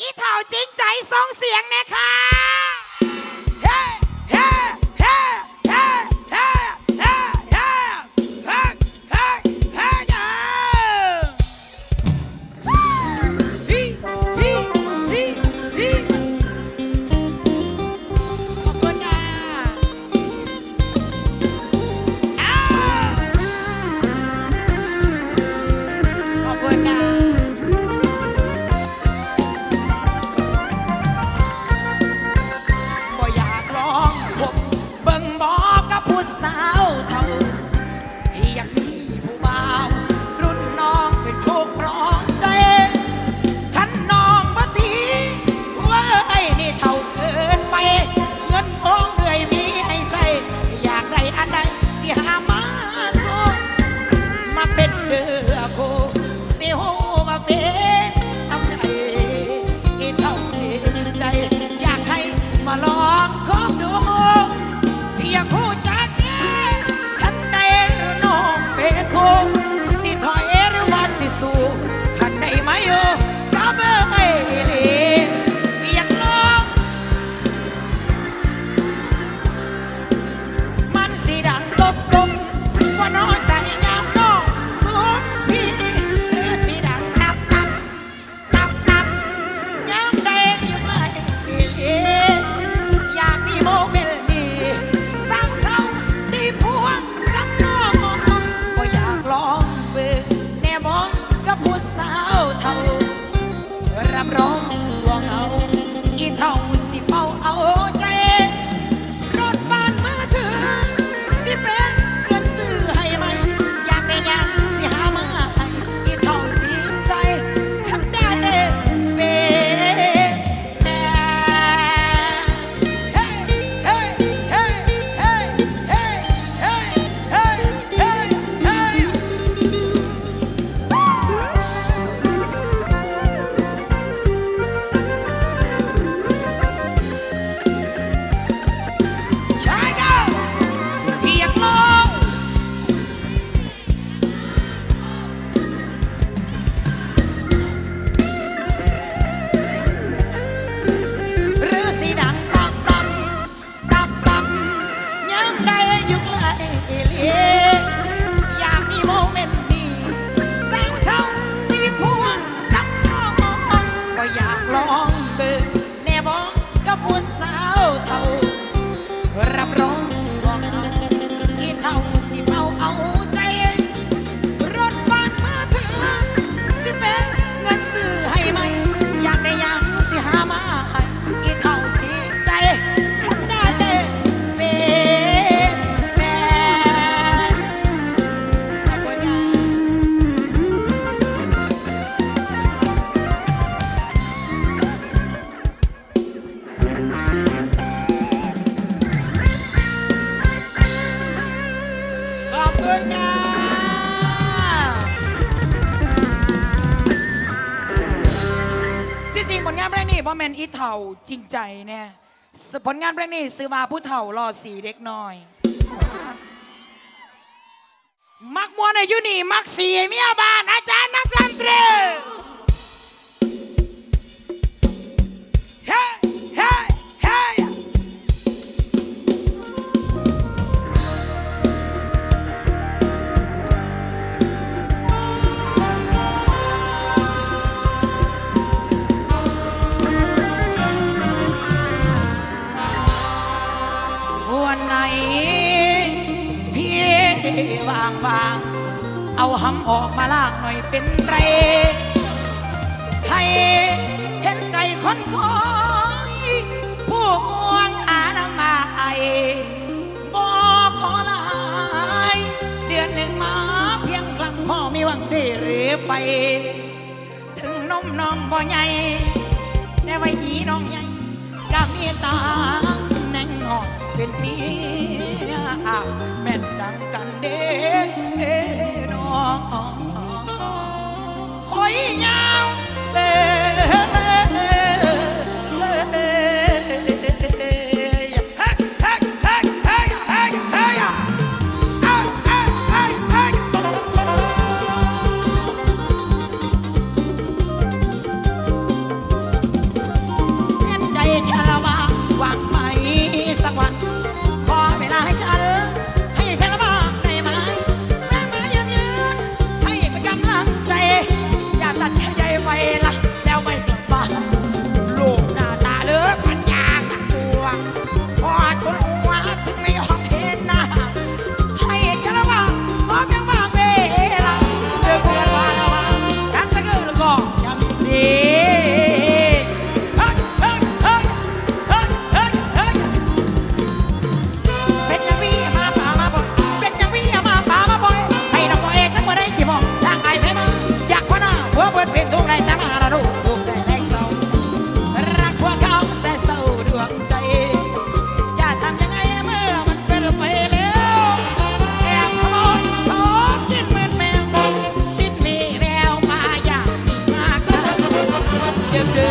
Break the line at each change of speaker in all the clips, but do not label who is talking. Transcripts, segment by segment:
อีเถ่าจริงใจส่งเสียงนะคะ ว่าแมนอีเถ่าจริงใจเนี่ยผลงานเพลงนี้ซื้อมาผู้เถ่ารอสีเด็กน้อย มักมัวในยุนี่ มักสีเมียบ้านอาจารย์นักดนตรี วาง เอาหำออกมาลากหน่อยเป็นไร ให้เห็นใจคนคอยผู้ม่วงหาน้ำมาไอบอกขอลายเดือนหนึ่งมาเพียงครั้งพ่อไม่หวังดีหรือไป ถึงนมน้องบ่ใหญ่แต่ไว้หีน้องใหญ่ก็มีตาแน่งนอนเป็นเมียแม่ เด็ก get this.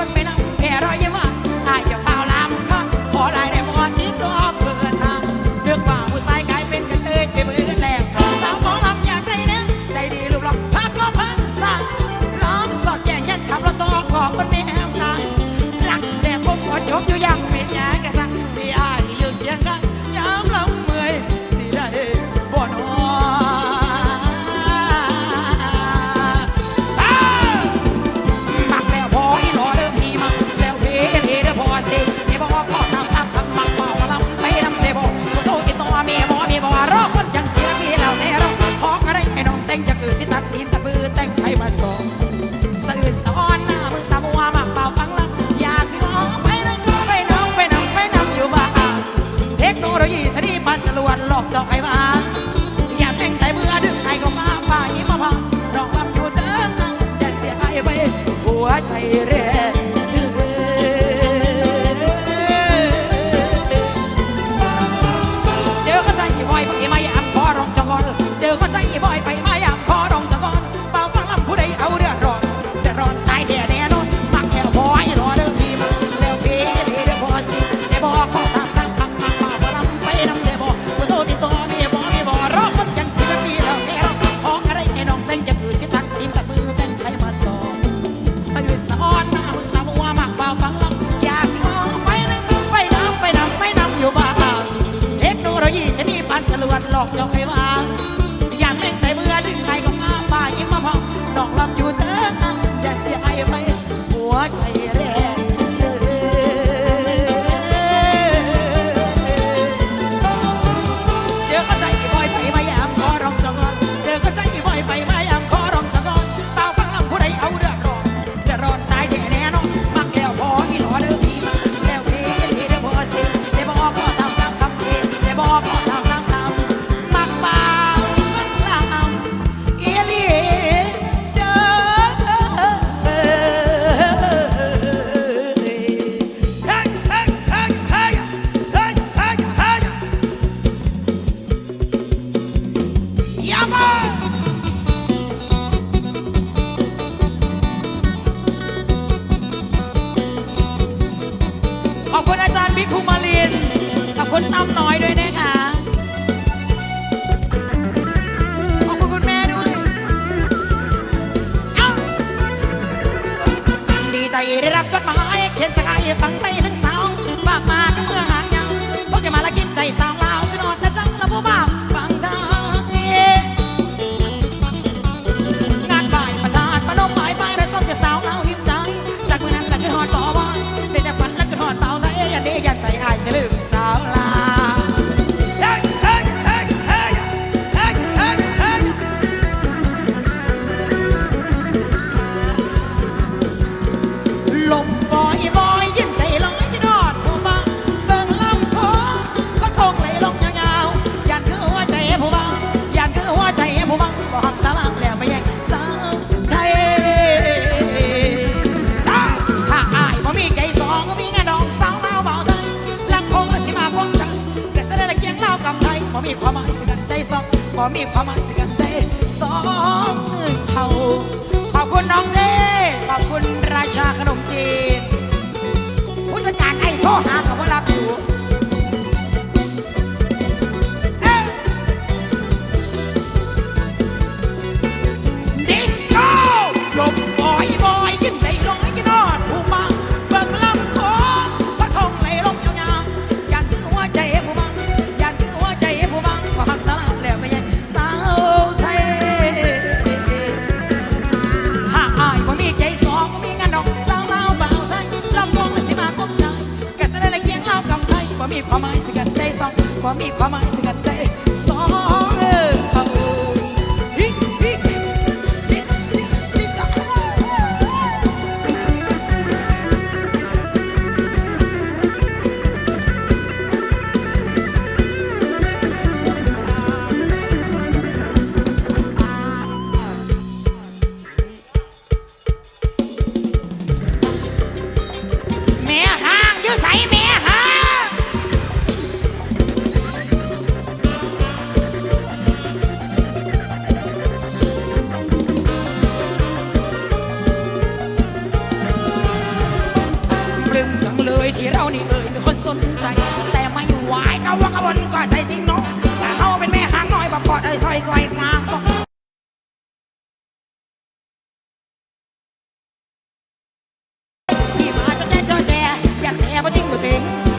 con pena ฟังไป come, come.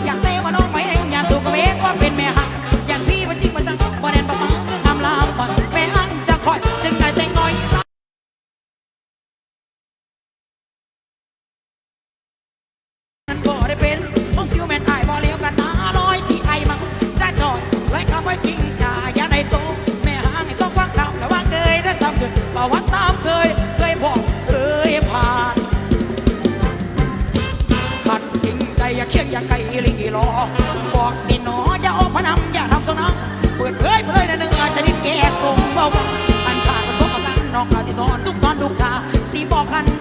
อยากเซว่าน้องไหมเองอยากดูกเมฆว่าเป็นแม่ mojan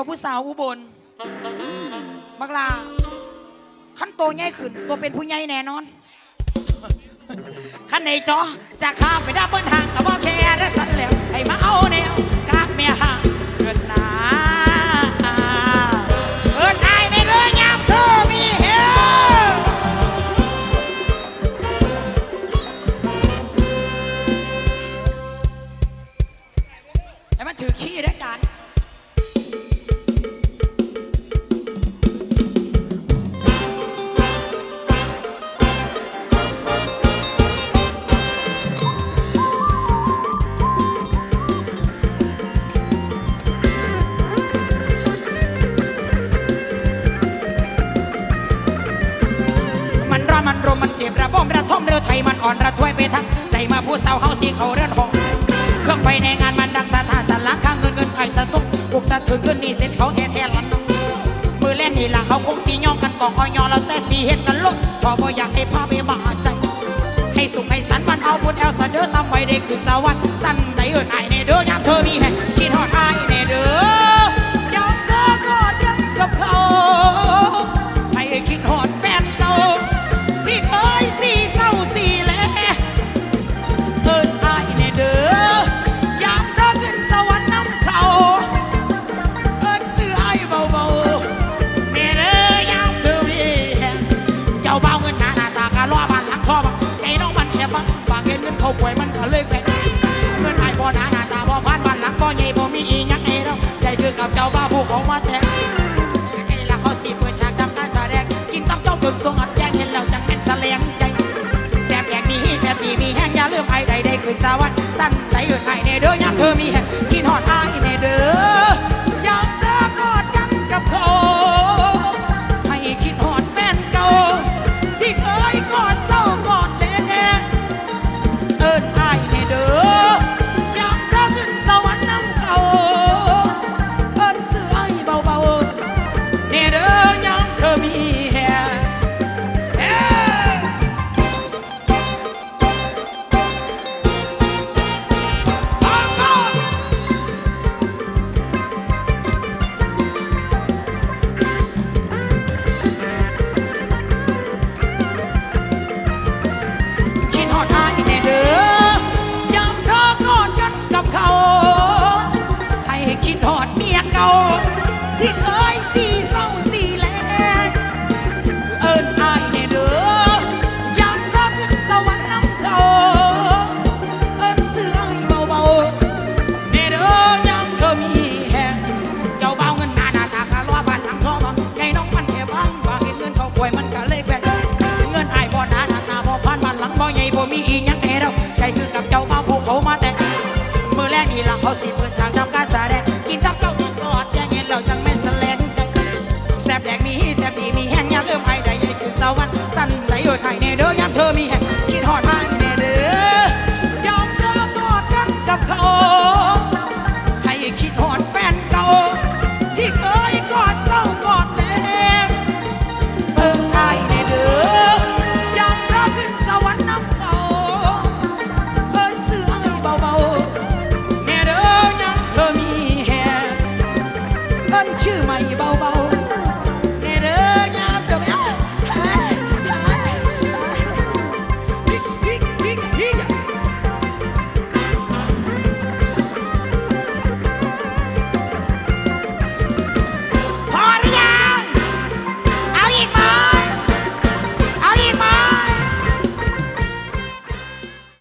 วผู้สาวอุบลบักลาขั้นโตใหญ่ขึ้น ตัวเป็นผู้ใหญ่แน่นอนขั้นในจอจะข้าไปดับเบิ้ลหา รมมันเจ็บระบมระทมเรือไทยมันอ่อนระทวยไปทั้งใจมาผู้สาวเฮาสีเขาเรือนหงเครื่องไฟในงานมันดังสถานสันหลังข้างเงินเงินไอสะทุกบุกสะทึงขึ้นนี่เส้นเขาแท้แท้ลันมือแล่นนี่หลังเขาคงสีย่องกันกองอ้อยยอล้วแต่สีเห็ดกันลุกพอบ่อยากให้พาไปมาใจให้สุขให้สันมันเอาบุญเอลสัเด้อซ้ำไว้ได้คืนสวรรค์สันใจเอือญไอเนเด้อยามเธอมีแห่งคิดฮอดไอเนเด้อยามเธอก็ยังกับเขา กับเจ้าบ้าผู้เขามาแทงไอ้ละเขาสีเปิดฉากทำการแสดง กินตับเจ้าจนทรงอัดแจ้งเห็นเราจังเป็นสแสลงใจแสบแดงมีแสบดีมีแห้งอย่าลืมไอ้ใดได้ขึ้นสวรรค์สั้นใจอื่นไอ้เนเด้อยามเธอมีแห้งกินหอดไอ้เนเด้อ